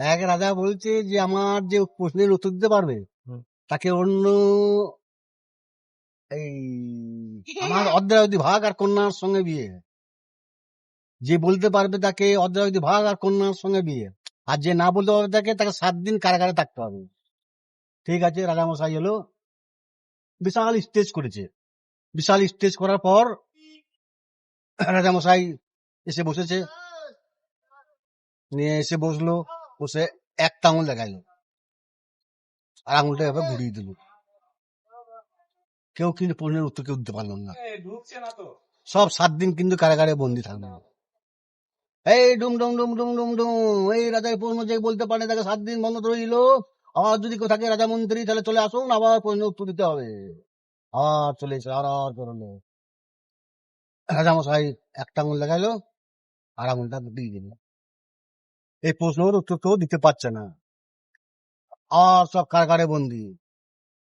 এক রাজা বলছে যে আমার যে প্রশ্নের উত্তর দিতে পারবে তাকে অন্য এই আমার অর্ধরাবধি ভাগ আর কন্যার সঙ্গে বিয়ে। যে বলতে পারবে তাকে অর্ধরাবধি ভাগ আর কন্যার সঙ্গে বিয়ে। আর যে না বলতে পারবে তাকে তাকে সাত দিন কারাগারে থাকতে হবে। ঠিক আছে রাজামশাই এলো। বিশাল স্টেজ করেছে। বিশাল স্টেজ করার পর রাজামশাই এসে বসেছে। নিয়ে এসে বসল বসে একটা আঙুল দেখাইলো। আর আঙুলটা এভাবে ঘুরিয়ে দিল। কেউ কিন্তু প্রশ্নের উত্তর কেউ দিতে পারল না। সব সাত দিন কিন্তু কারাগারে বন্দি থাকল এই ডুম ডুম ডুম ডুম ডুম ডুম এই রাজার প্রশ্ন যে বলতে পারে তাকে সাত দিন বন্ধ রইল আবার যদি কেউ থাকে রাজা মন্ত্রী তাহলে চলে আসুন আবার প্রশ্নের উত্তর দিতে হবে। আর চলে এসে আর আর করল। রাজামশাই একটা আঙুল দেখাইলো আর আঙুলটা দিয়ে দিল। এই প্রশ্নের উত্তর কেউ দিতে পারছে না। আর সব কারাগারে বন্দি?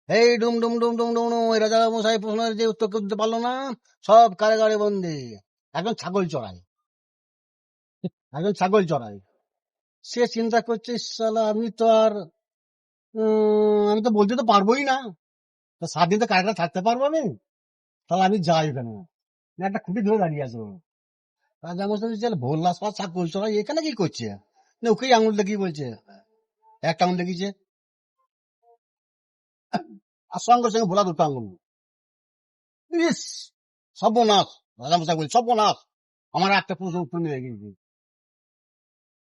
এই ডুম ডুম ডুম ডুম ডুম ডুম রাজা মশাই প্রশ্নের যে উত্তর কেউ দিতে পারল না, সব কারাগারে বন্দি? একজন ছাগল চড়াই। একজন ছাগল চড়াই। সে চিন্তা করছে সালা আমি তো আর আমি তো বলতে তো পারবোই না। তো সাত দিন তো কারাগারে থাকতে পারব আমি। তাহলে আমি যাই ওখানে একটা খুঁটি ধরে দাঁড়িয়ে আছো রাজা মশাই চলে ভোল্লা সব ছাগল চড়াই, এখানে কি করছে? না ওকেই আঙুল দেখিয়ে বলছে। একটা আঙুল দেখিয়েছে। আর সঙ্গে সঙ্গে ভোলা দুটো আঙুল। ইস সর্বনাশ রাজামশাই বলছে সর্বনাশ। আমার একটা প্রশ্ন উত্তর মিলে গিয়েছে।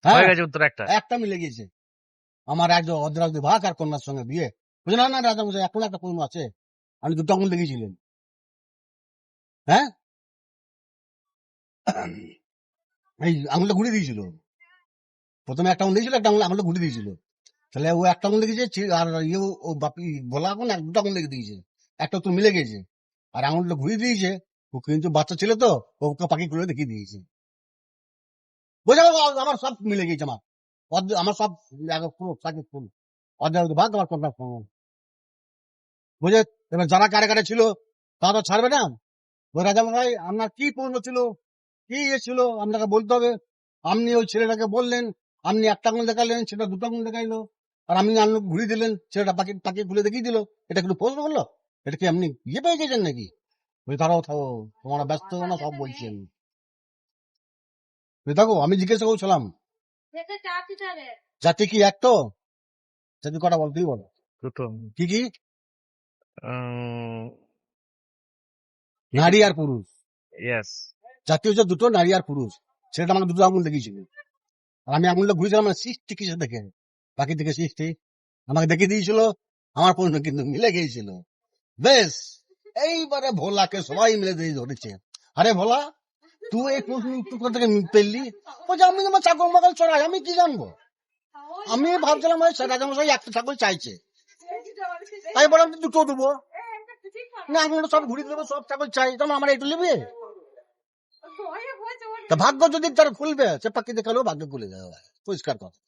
হ্যাঁ উত্তর একটা। একটা মিলে গিয়েছে। আমার একজন আর কন্যার সঙ্গে বিয়ে। বুঝলেন না রাজামশাই এখন একটা প্রশ্ন আছে। আপনি দুটো আঙুল দেখিয়েছিলেন। হ্যাঁ? এই আঙুলটা ঘুরে দিয়েছিল। প্রথমে একটা দিয়েছিল একটা আঙুলটা ঘুরে দিয়েছিল। তাহলে ও একটা আঙুল লেগেছে আর ইয়ে ও বাপি বলা এখন এক দুটো আঙুল লেগে দিয়েছে। একটা তো মিলে গেছে। আর আঙুলটা ঘুরিয়ে দিয়েছে। ও কিন্তু বাচ্চা ছিল তো ওকে পাখি খুলে দেখিয়ে দিয়েছে। বোঝা আমার সব মিলে গেছে আমার। আমার সব পুরো সাকিব ফুল অর্ধেক ভাগ আমার কন্যা সঙ্গে বুঝে এবার যারা কারে কারে ছিল, তারা তো ছাড়বে না। রাজা ভাই, আপনার কি প্রশ্ন ছিল? কি ইয়ে ছিল? আপনাকে বলতে হবে। আপনি ওই ছেলেটাকে বললেন আপনি একটা আঙুল দেখালেন সেটা দুটো আঙুল দেখাইলো। আর আপনি আঙুল ঘুরিয়ে দিলেন ছেলেটা পাখি পাখি খুলে দেখিয়ে দিল। এটা কিন্তু প্রশ্ন করল? এটা কি আপনি ইয়ে পেয়ে গেছেন নাকি? ওই তারাও থাকো তোমরা ব্যস্ত না সব বলছেন। ওই দেখো আমি জিজ্ঞাসা করছিলাম। জাতি কি এক তো? জাতি কটা বল তুই বল। কি কি? নারী আর পুরুষ। ইয়েস জাতি হচ্ছে দুটো নারী আর পুরুষ। সেটা আমাকে দুটো আঙুল দেখিয়েছিল আর আমি আঙুলটা ঘুরেছিলাম না সৃষ্টি কিছু দেখে? বাকি থেকে সৃষ্টি? আমাকে দেখিয়ে দিয়েছিল, আমার প্রশ্ন কিন্তু মিলে গিয়েছিল। বেশ, এইবারে ভোলাকে সবাই মিলে দিয়ে ধরেছে। আরে ভোলা, তুই এই প্রশ্ন উত্তর থেকে পেলি? বলছে আমি তোমার ছাগল মাগল চড়াই, আমি কি জানব? আমি ভাবছিলাম রাজামশাই একটা ছাগল চাইছে। তাই বললাম দুটো দেবো। না এখন সব ঘুরিয়ে দেবো, সব ছাগল চাই। তখন আমার একটু নেবে? তা ভাগ্য যদি তার খুলবে সে পাখি দেখালেও ভাগ্য খুলে যাবে পরিষ্কার কথা।